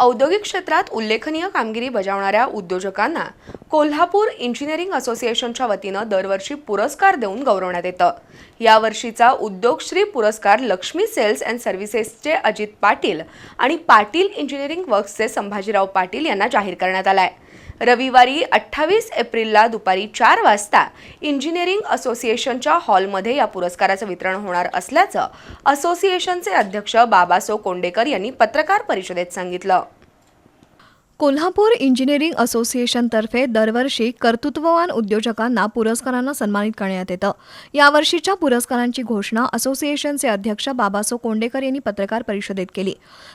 औद्योगिक क्षेत्रात उल्लेखनीय कामगिरी बजावणाऱ्या उद्योजकांना कोल्हापूर इंजिनिअरिंग असोसिएशनच्या वतीनं दरवर्षी पुरस्कार देऊन गौरवण्यात येतं. यावर्षीचा उद्योगश्री पुरस्कार लक्ष्मी सेल्स अँड सर्व्हिसेसचे अजित पाटील आणि पाटील इंजिनिअरिंग वर्क्सचे संभाजीराव पाटील यांना जाहीर करण्यात आलाय. रविवारी अठ्ठावीस एप्रिलला दुपारी चार वाजता इंजिनिअरिंग असोसिएशनच्या हॉलमध्ये या पुरस्काराचं वितरण होणार असल्याचं असोसिएशनचे अध्यक्ष बाबासो कोंडेकर यांनी पत्रकार परिषदेत सांगितलं. कोल्हापूर इंजिनिअरिंग असोसिएशनतर्फे दरवर्षी कर्तृत्ववान उद्योजकांना पुरस्कारानं सन्मानित करण्यात येतं. यावर्षीच्या पुरस्कारांची घोषणा असोसिएशनचे अध्यक्ष बाबासो कोंडेकर यांनी पत्रकार परिषदेत केली.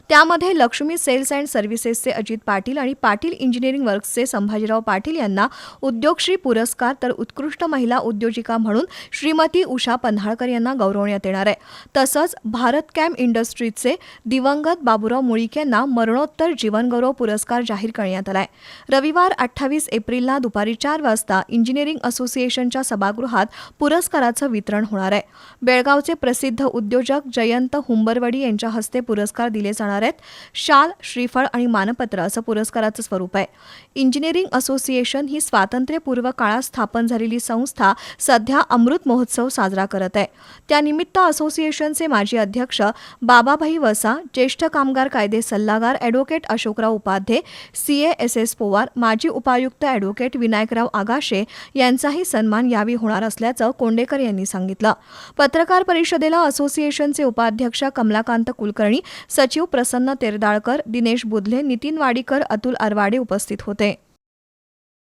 त्यामध्ये लक्ष्मी सेल्स अँड सर्व्हिसेसचे अजित पाटील आणि पाटील इंजिनिअरिंग वर्क्सचे संभाजीराव पाटील यांना उद्योगश्री पुरस्कार तर उत्कृष्ट महिला उद्योजिका म्हणून श्रीमती उषा पन्हाळकर यांना गौरवण्यात येणार आहे. तसंच भारत कॅम्प इंडस्ट्रीजचे दिवंगत बाबुराव मुळीक यांना मरणोत्तर जीवनगौरव पुरस्कार जाहीर करण्यात आलाय. रविवार अठ्ठावीस एप्रिलला दुपारी चार वाजता इंजिनिअरिंग असोसिएशनच्या सभागृहात पुरस्काराचं वितरण होणार आहे. बेळगावचे प्रसिद्ध उद्योजक जयंत हुंबरवडी यांच्या हस्ते पुरस्कार दिले जाणार आहेत. शाल श्रीफळ आणि मानपत्र असं पुरस्काराचं स्वरूप आहे. इंजिनिअरिंग असोसिएशन ही स्वातंत्र्यपूर्व काळात स्थापन झालेली संस्था सध्या अमृत महोत्सव साजरा करत आहे. त्यानिमित्त असोसिएशनचे माजी अध्यक्ष बाबाभाई वसा ज्येष्ठ कामगार कायदे सल्लागार advocate Ashokrao Upadhye C S S Powar माजी उपायुक्त ॲडव्होकेट विनायकराव आगाशे यांचाही सन्मान यावेळी होणार असल्याचं कोंडेकर यांनी सांगितलं. पत्रकार परिषदेला असोसिएशनचे उपाध्यक्ष कमलाकांत कुलकर्णी सचिव प्रसन्न तेरदाळकर दिनेश बुधले नितीन वाडीकर अतुल अरवाडे उपस्थित होते.